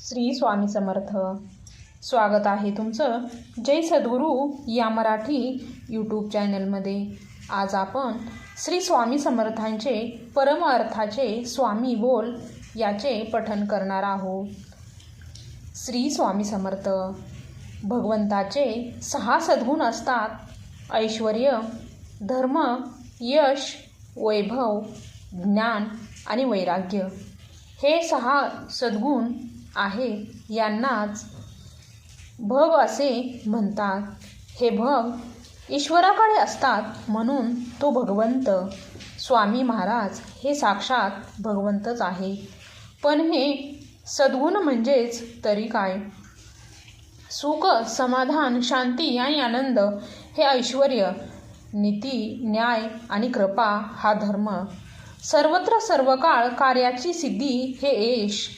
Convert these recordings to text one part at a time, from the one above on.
श्री स्वामी समर्थ. स्वागत आहे तुमचं जय सद्गुरू या मराठी यूट्यूब चॅनलमध्ये आज आपण श्री स्वामी समर्थांचे परम अर्थाचे स्वामी बोल याचे पठन करणार आहोत. श्री स्वामी समर्थ भगवंताचे सहा सद्गुण असतात. ऐश्वर धर्म यश वैभव ज्ञान आणि वैराग्य. हे सहा सद्गुण आहे यांनाच भग असे म्हणतात. हे भग ईश्वराकडे असतात म्हणून तो भगवंत. स्वामी महाराज हे साक्षात भगवंतच आहे. पण हे सद्गुण म्हणजेच तरी काय? सुख समाधान शांती आणि आनंद हे ऐश्वर नीती न्याय आणि कृपा हा धर्म. सर्वत्र सर्व काळ कार्याची सिद्धी हे यश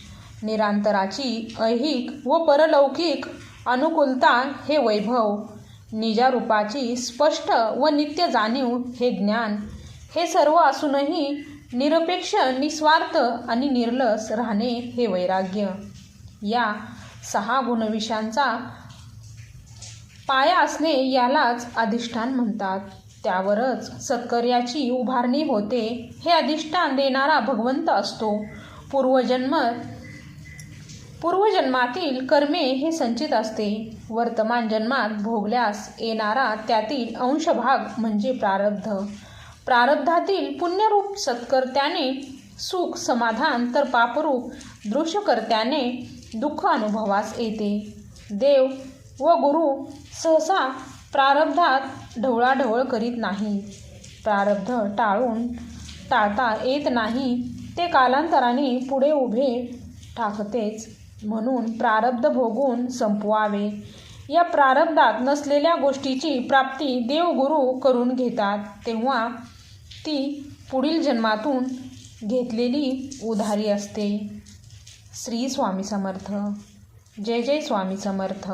निरांतराची ऐहिक व परलौकिक अनुकूलता हे वैभव. निजारूपाची स्पष्ट व नित्य जाणीव हे ज्ञान. हे सर्व असूनही निरपेक्ष निस्वार्थ आणि निर्लस राहणे हे वैराग्य. या सहा गुणविषयांचा पाया असणे यालाच अधिष्ठान म्हणतात. त्यावरच सत्कर्याची उभारणी होते हे अधिष्ठान देणारा भगवंत असतो. पूर्वजन्म पूर्वजन्मातील कर्मे हे संचित असते. वर्तमान जन्मात भोगल्यास येणारा त्यातील अंशभाग म्हणजे प्रारब्ध. प्रारब्धातील पुण्यरूप सत्कर्त्याने सुख समाधान तर पापरूप दृश्यकर्त्याने दुःख अनुभवास येते. देव व गुरु सहसा प्रारब्धात ढवळाढवळ करीत नाही. प्रारब्ध टाळून टाळता येत नाही ते कालांतराने पुढे उभे ठाकतेच. म्हणून प्रारब्ध भोगून संपवावे. या प्रारब्धात नसलेल्या गोष्टीची प्राप्ती देवगुरु करून घेतात तेव्हा ती पुढील जन्मातून घेतलेली उधारी असते. श्री स्वामी समर्थ. जय जय स्वामी समर्थ.